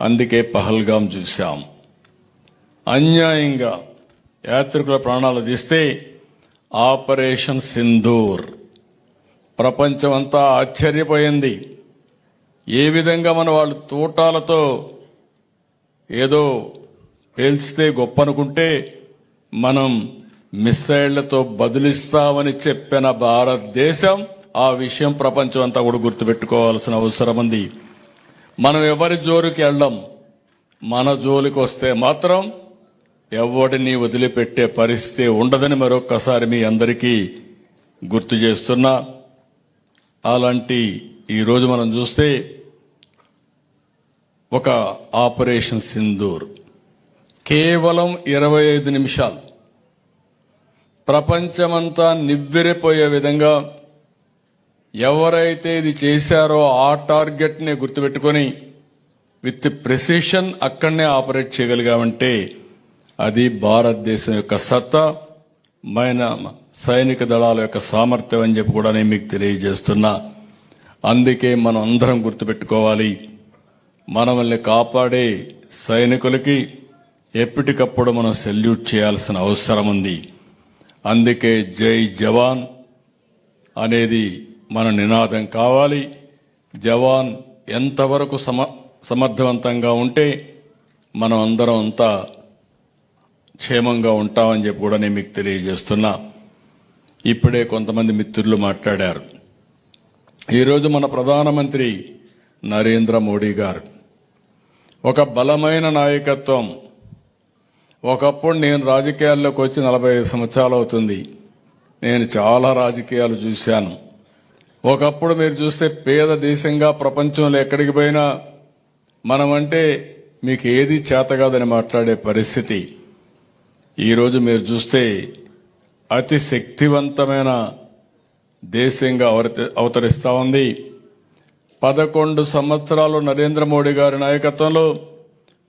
అందుకే పహల్గాం చూశాం. అన్యాయంగా యాత్రికుల ప్రాణాలు తీస్తే ఆపరేషన్ సింధూర్. ప్రపంచం అంతా ఆశ్చర్యపోయింది. ఏ విధంగా మన వాళ్ళు తూటాలతో ఏదో పేల్చితే గొప్ప అనుకుంటే మనం మిస్సైళ్ళతో బదులిస్తామని చెప్పిన భారతదేశం ఆ విషయం ప్రపంచం అంతా కూడా గుర్తుపెట్టుకోవాల్సిన అవసరం ఉంది మనం ఎవరి జోలికి వెళ్ళం? మన జోలికి వస్తే మాత్రం ఎవడిని వదిలిపెట్టే పరిస్థితి ఉండదని మరొక్కసారి మీ అందరికీ గుర్తు చేస్తున్నా. అలాంటి ఈరోజు మనం చూస్తే ఒక ఆపరేషన్ సింధూర్. కేవలం ఇరవై ఐదు నిమిషాలు. ప్రపంచమంతా నివ్వెరిపోయే విధంగా ఎవరైతే ఇది చేశారో ఆ టార్గెట్ని గుర్తుపెట్టుకొని విత్ ప్రెసిషన్ అక్కడనే ఆపరేట్ చేయగలిగామంటే అది భారతదేశం యొక్క సత్తా మైన సైనిక దళాల యొక్క సామర్థ్యం అని చెప్పి కూడా నేను మీకు తెలియజేస్తున్నా. అందుకే మనం అందరం గుర్తుపెట్టుకోవాలి. మనల్ని కాపాడే సైనికులకి ఎప్పటికప్పుడు మనం సెల్యూట్ చేయాల్సిన అవసరం ఉంది. అందుకే జై జవాన్ అనేది మన నినాదం కావాలి. జవాన్ ఎంతవరకు సమ సమర్థవంతంగా ఉంటే మనం అందరం అంతా క్షేమంగా ఉంటామని చెప్పి కూడా నేను మీకు తెలియజేస్తున్నా. ఇప్పుడే కొంతమంది మిత్రులు మాట్లాడారు. ఈరోజు మన ప్రధానమంత్రి నరేంద్ర మోడీ గారు ఒక బలమైన నాయకత్వం. ఒకప్పుడు నేను రాజకీయాల్లోకి వచ్చి నలభై ఐదు సంవత్సరాలు అవుతుంది. నేను చాలా రాజకీయాలు చూశాను. ఒకప్పుడు మీరు చూస్తే పేద దేశంగా ప్రపంచంలో ఎక్కడికి పోయినా మనమంటే మీకు ఏది చేత కాదని మాట్లాడే పరిస్థితి. ఈరోజు మీరు చూస్తే అతి శక్తివంతమైన దేశంగా అవత- ఉంది. పదకొండు సంవత్సరాలు నరేంద్ర మోడీ గారి నాయకత్వంలో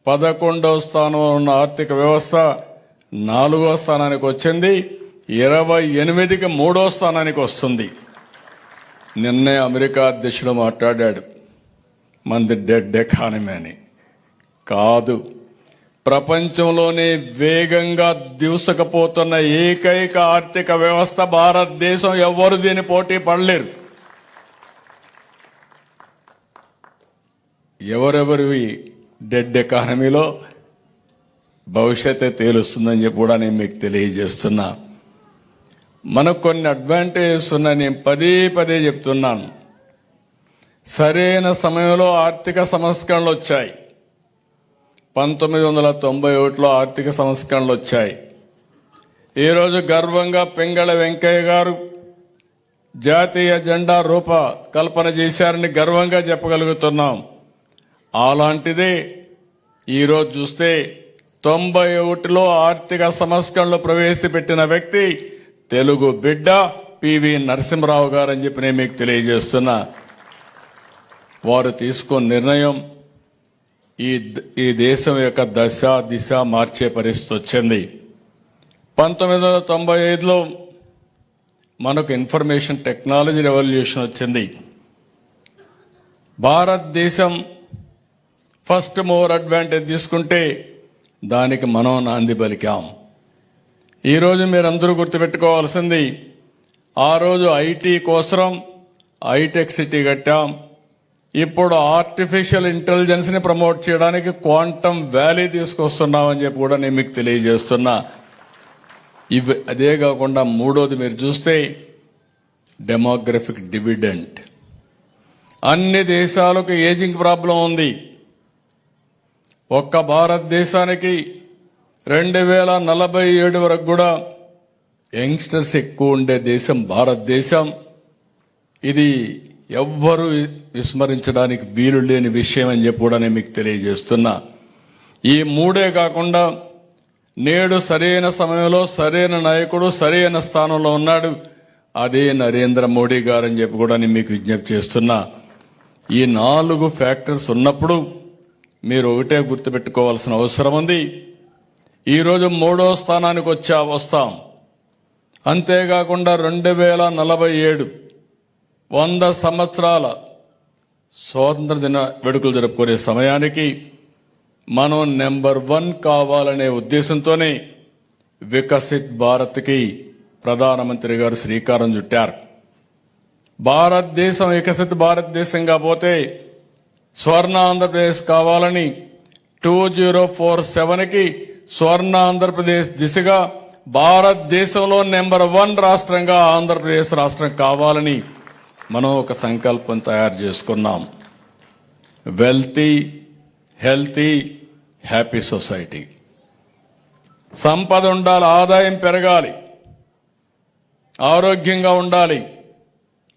పదకొండవ స్థానంలో ఉన్న ఆర్థిక వ్యవస్థ నాలుగో స్థానానికి వచ్చింది. ఇరవై ఎనిమిదికి మూడో స్థానానికి వస్తుంది. నిన్నే అమెరికా అధ్యక్షుడు మాట్లాడాడు. మంది డెడ్ ఎకానమీ అని కాదు ప్రపంచంలోనే వేగంగా దూసుకపోతున్న ఏకైక ఆర్థిక వ్యవస్థ భారతదేశం. ఎవ్వరు దీని పోటీ పడలేరు. ఎవరెవరివి డెడ్ ఎకానమీలో భవిష్యత్తే తేలుస్తుందని చెప్పి కూడా నేను మీకు తెలియజేస్తున్నా. మనకు కొన్ని అడ్వాంటేజెస్ ఉన్నాయి. నేను పదే పదే చెప్తున్నాను. సరైన సమయంలో ఆర్థిక సంస్కరణలు వచ్చాయి. పంతొమ్మిది వందల తొంభై ఒకటిలో ఆర్థిక సంస్కరణలు వచ్చాయి. ఈరోజు గర్వంగా పెంగళ వెంకయ్య గారు జాతీయ జెండా రూప కల్పన చేశారని గర్వంగా చెప్పగలుగుతున్నాం. అలాంటిదే ఈరోజు చూస్తే తొంభై ఒకటిలో ఆర్థిక సంస్కరణలు ప్రవేశపెట్టిన వ్యక్తి తెలుగు బిడ్డ పివి నరసింహరావు గారు అని చెప్పి నేను మీకు తెలియజేస్తున్నా. వారు తీసుకున్న నిర్ణయం ఈ ఈ దేశం యొక్క దశ దిశ మార్చే పరిస్థితి వచ్చింది. పంతొమ్మిది వందల తొంభై ఐదులో మనకు ఇన్ఫర్మేషన్ టెక్నాలజీ రెవల్యూషన్ వచ్చింది. భారతదేశం ఫస్ట్ మోర్ అడ్వాంటేజ్ తీసుకుంటే దానికి మనం నాంది పలికాం ఈరోజు మీరందరూ గుర్తుపెట్టుకోవాల్సింది ఆ రోజు ఐటీ కోసం హైటెక్ సిటీ కట్టాం. ఇప్పుడు ఆర్టిఫిషియల్ ఇంటెలిజెన్స్ని ప్రమోట్ చేయడానికి క్వాంటమ్ వ్యాలీ తీసుకొస్తున్నామని చెప్పి కూడా నేను మీకు తెలియజేస్తున్నా. ఇవి అదే కాకుండా మూడోది మీరు చూస్తే డెమోగ్రఫిక్ డివిడెంట్. అన్ని దేశాలకు ఏజింగ్ ప్రాబ్లం ఉంది. ఒక్క భారతదేశానికి రెండు వేల నలభై ఏడు వరకు కూడా యంగ్స్టర్స్ ఎక్కువ ఉండే దేశం భారతదేశం. ఇది ఎవ్వరూ విస్మరించడానికి వీలు లేని విషయం అని చెప్పి కూడా నేను మీకు తెలియజేస్తున్నా. ఈ మూడే కాకుండా నేడు సరైన సమయంలో సరైన నాయకుడు సరైన స్థానంలో ఉన్నాడు. అదే నరేంద్ర మోడీ గారు అని చెప్పి కూడా నేను మీకు విజ్ఞప్తి చేస్తున్నా. ఈ నాలుగు ఫ్యాక్టర్స్ ఉన్నప్పుడు మీరు ఒకటే గుర్తుపెట్టుకోవాల్సిన అవసరం ఉంది. ఈరోజు మూడో స్థానానికి వచ్చా వస్తాం. అంతేకాకుండా రెండు వేల నలభై ఏడు వంద సంవత్సరాల స్వాతంత్ర దిన వేడుకలు జరుపుకునే సమయానికి మనం నెంబర్ వన్ కావాలనే ఉద్దేశంతోనే వికసిత్ భారత్కి ప్రధానమంత్రి గారు శ్రీకారం చుట్టారు. భారతదేశం వికసిత్ భారతదేశంగా పోతే స్వర్ణ ఆంధ్రప్రదేశ్ కావాలని టూ జీరో ఫోర్ సెవెన్కి స్వర్ణ ఆంధ్రప్రదేశ్ దిశగా భారతదేశంలో నెంబర్ వన్ రాష్ట్రంగా ఆంధ్రప్రదేశ్ రాష్ట్రం కావాలని మనం ఒక సంకల్పం తయారు చేసుకున్నాం. వెల్తీ హెల్తీ హ్యాపీ సొసైటీ సంపద ఉండాలి ఆదాయం పెరగాలి. ఆరోగ్యంగా ఉండాలి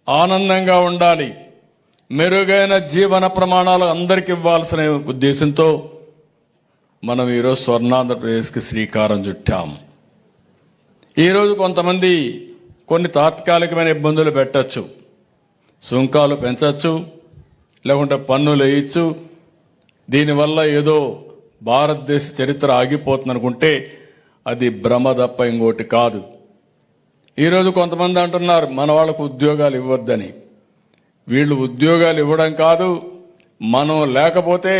ఆనందంగా ఉండాలి. మెరుగైన జీవన ప్రమాణాలు అందరికి ఇవ్వాల్సిన ఉద్దేశంతో మనం ఈరోజు స్వర్ణాంధ్రప్రదేశ్కి శ్రీకారం చుట్టాం. ఈరోజు కొంతమంది కొన్ని తాత్కాలికమైన ఇబ్బందులు పెట్టచ్చు. సుంకాలు పెంచచ్చు లేకుంటే పన్నులు వేయచ్చు. దీనివల్ల ఏదో భారతదేశ చరిత్ర ఆగిపోతుంది అనుకుంటే అది భ్రమ తప్ప ఇంకోటి కాదు. ఈరోజు కొంతమంది అంటున్నారు మన వాళ్ళకు ఉద్యోగాలు ఇవ్వద్దని. వీళ్ళు ఉద్యోగాలు ఇవ్వడం కాదు మనం లేకపోతే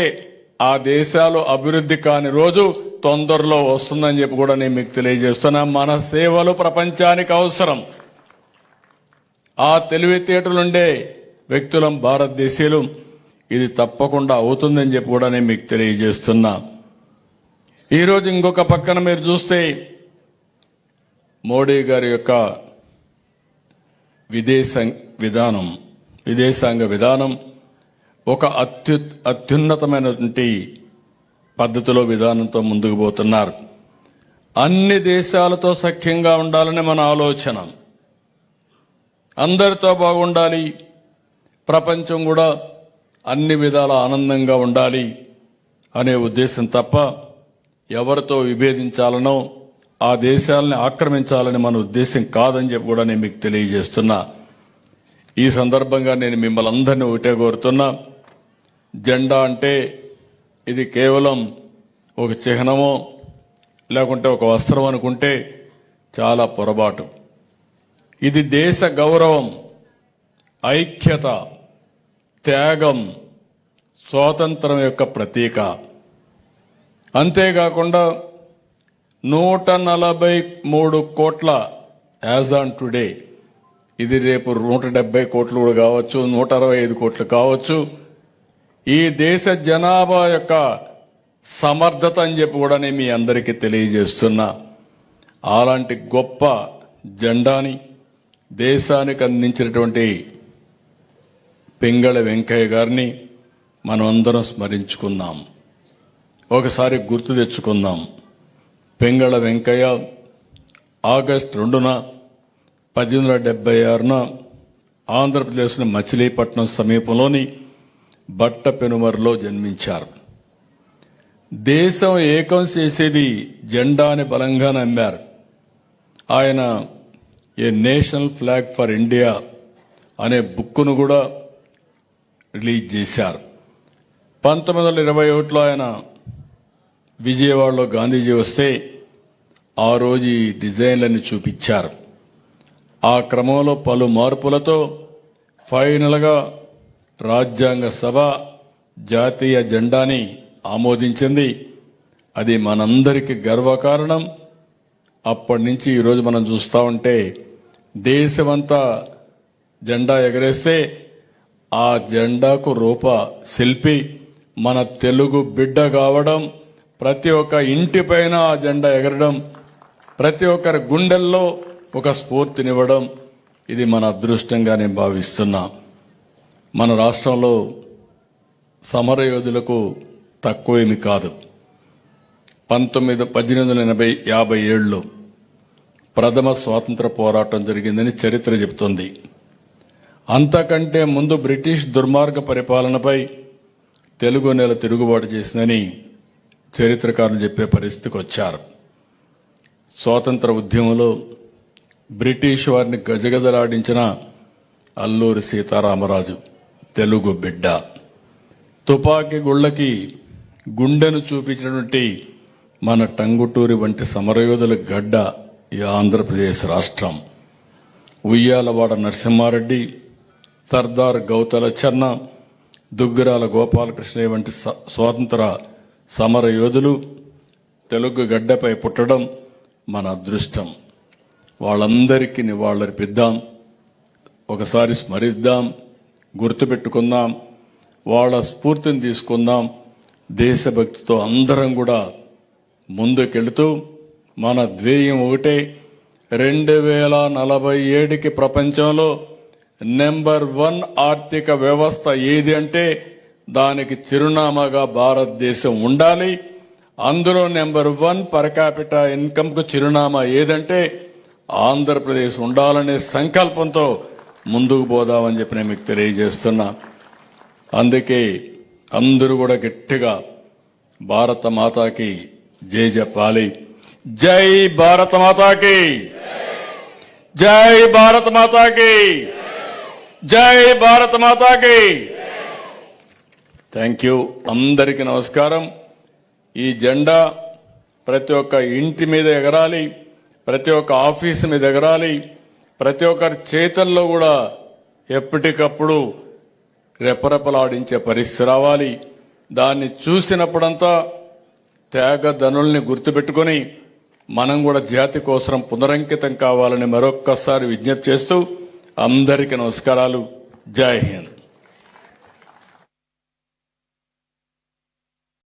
ఆ దేశాలు అభివృద్ధి కాని రోజు తొందరలో వస్తుందని చెప్పి కూడా నేను మీకు తెలియజేస్తున్నా. మన సేవలు ప్రపంచానికి అవసరం. ఆ తెలివితేటలుండే వ్యక్తులం భారతదేశీయులు. ఇది తప్పకుండా అవుతుందని చెప్పి కూడా నేను మీకు తెలియజేస్తున్నా. ఈరోజు ఇంకొక పక్కన మీరు చూస్తే మోడీ గారి యొక్క విదేశ విధానం విదేశాంగ విధానం. ఒక అత్యు అత్యున్నతమైనటువంటి పద్ధతిలో విధానంతో ముందుకు పోతున్నారు. అన్ని దేశాలతో సఖ్యంగా ఉండాలని మన ఆలోచన. అందరితో బాగుండాలి. ప్రపంచం కూడా అన్ని విధాల ఆనందంగా ఉండాలి అనే ఉద్దేశం తప్ప ఎవరితో విభేదించాలనో ఆ దేశాలని ఆక్రమించాలని మన ఉద్దేశం కాదని చెప్పి కూడా నేను మీకు తెలియజేస్తున్నా. ఈ సందర్భంగా నేను మిమ్మల్ని అందరినీ ఒకటే కోరుతున్నా. జెండా అంటే ఇది కేవలం ఒక చిహ్నమో లేకుంటే ఒక వస్త్రం అనుకుంటే చాలా పొరపాటు. ఇది దేశ గౌరవం ఐక్యత త్యాగం స్వాతంత్రం యొక్క ప్రతీక. అంతేకాకుండా నూట నలభై మూడు కోట్ల యాజ్ ఆన్ టుడే. ఇది రేపు నూట డెబ్బై కోట్లు కూడా కావచ్చు నూట అరవై ఐదు కోట్లు కావచ్చు. ఈ దేశ జనాభా యొక్క సమర్థత అని చెప్పి కూడా నేను మీ అందరికీ తెలియజేస్తున్నా. అలాంటి గొప్ప జెండాని దేశానికి అందించినటువంటి పింగళ వెంకయ్య గారిని మనం అందరం స్మరించుకుందాం. ఒకసారి గుర్తు తెచ్చుకుందాం. పింగళ వెంకయ్య ఆగస్ట్ రెండున పద్దెనిమిది వందల డెబ్బై ఆరున ఆంధ్రప్రదేశ్లోని మచిలీపట్నం సమీపంలోని బట్ట పెనుమరులో జన్మించారు. దేశం ఏకం చేసేది జెండాని బలంగా నమ్మారు. ఆయన a national flag for India అనే బుక్కును కూడా రిలీజ్ చేశారు. పంతొమ్మిది వందల ఇరవై ఒకటిలో ఆయన విజయవాడలో గాంధీజీ వస్తే ఆ రోజు ఈ డిజైన్లని చూపించారు. ఆ క్రమంలో పలు మార్పులతో ఫైనల్గా రాజ్యాంగ సభ జాతీయ జెండాని ఆమోదించింది. అది మనందరికీ గర్వకారణం. అప్పటి నుంచి ఈరోజు మనం చూస్తూ ఉంటే దేశమంతా జెండా ఎగరేస్తే ఆ జెండాకు రూప శిల్పి మన తెలుగు బిడ్డ కావడం ప్రతి ఒక్క ఇంటిపైన ఆ జెండా ఎగరడం ప్రతి ఒక్కరి గుండెల్లో ఒక స్ఫూర్తినివ్వడం ఇది మన అదృష్టంగా నేను భావిస్తున్నాను మన రాష్ట్రంలో సమరయోధులకు తక్కువేమి కాదు. పంతొమ్మిది పద్దెనిమిది వందల ఎనభై యాభై ఏడులో ప్రథమ స్వాతంత్ర పోరాటం జరిగిందని చరిత్ర చెబుతుంది. అంతకంటే ముందు బ్రిటిష్ దుర్మార్గ పరిపాలనపై తెలుగు నెల తిరుగుబాటు చేసిందని చరిత్రకారులు చెప్పే పరిస్థితికి వచ్చారు. స్వాతంత్ర ఉద్యమంలో బ్రిటిష్ వారిని గజగజలాడించిన అల్లూరి సీతారామరాజు. తెలుగు బిడ్డ. తుపాకీ గుళ్ళకి గుండెను చూపించినటువంటి మన టంగుటూరి వంటి సమరయోధుల గడ్డ ఈ ఆంధ్రప్రదేశ్ రాష్ట్రం. ఉయ్యాలవాడ నరసింహారెడ్డి సర్దార్ గౌతల చెన్న దుగ్గిరాల గోపాలకృష్ణ వంటి స్వాతంత్ర సమర యోధులు తెలుగు గడ్డపై పుట్టడం మన అదృష్టం. వాళ్ళందరికీ నివాళులర్పిద్దాం. ఒకసారి స్మరిద్దాం. గుర్తుపెట్టుకుందాం. వాళ్ళ స్ఫూర్తిని తీసుకుందాం. దేశభక్తితో అందరం కూడా ముందుకెళుతూ మన ధ్యేయం ఒకటే. రెండు వేల నలభై ఏడుకి ప్రపంచంలో నెంబర్ వన్ ఆర్థిక వ్యవస్థ ఏది అంటే దానికి చిరునామాగా భారతదేశం ఉండాలి. అందులో నెంబర్ వన్ పర్ క్యాపిటా చిరునామా ఏదంటే ఆంధ్రప్రదేశ్ ఉండాలనే సంకల్పంతో ముందుకు పోదామని చెప్పి నేను మీకు తెలియజేస్తున్నా. అందుకే అందరూ కూడా గట్టిగా భారత మాతాకి జై చెప్పాలి. జై భారత మాతాకి. జై భారత మాతాకి. జై భారత మాతాకి. Thank you. అందరికీ నమస్కారం. ఈ జెండా ప్రతి ఒక్క ఇంటి మీద ఎగరాలి ప్రతి ఒక్క ఆఫీస్ మీద ఎగరాలి ప్రతి ఒక్కరి చేతల్లో కూడా ఎప్పటికప్పుడు రెపరెపలాడించే పరిస్థితి రావాలి. దాన్ని చూసినప్పుడంతా త్యాగధనుల్ని గుర్తుపెట్టుకొని మనం కూడా జాతి కోసం పునరంకితం కావాలని మరొక్కసారి విజ్ఞప్తి చేస్తూ అందరికీ నమస్కారాలు. జై హింద్.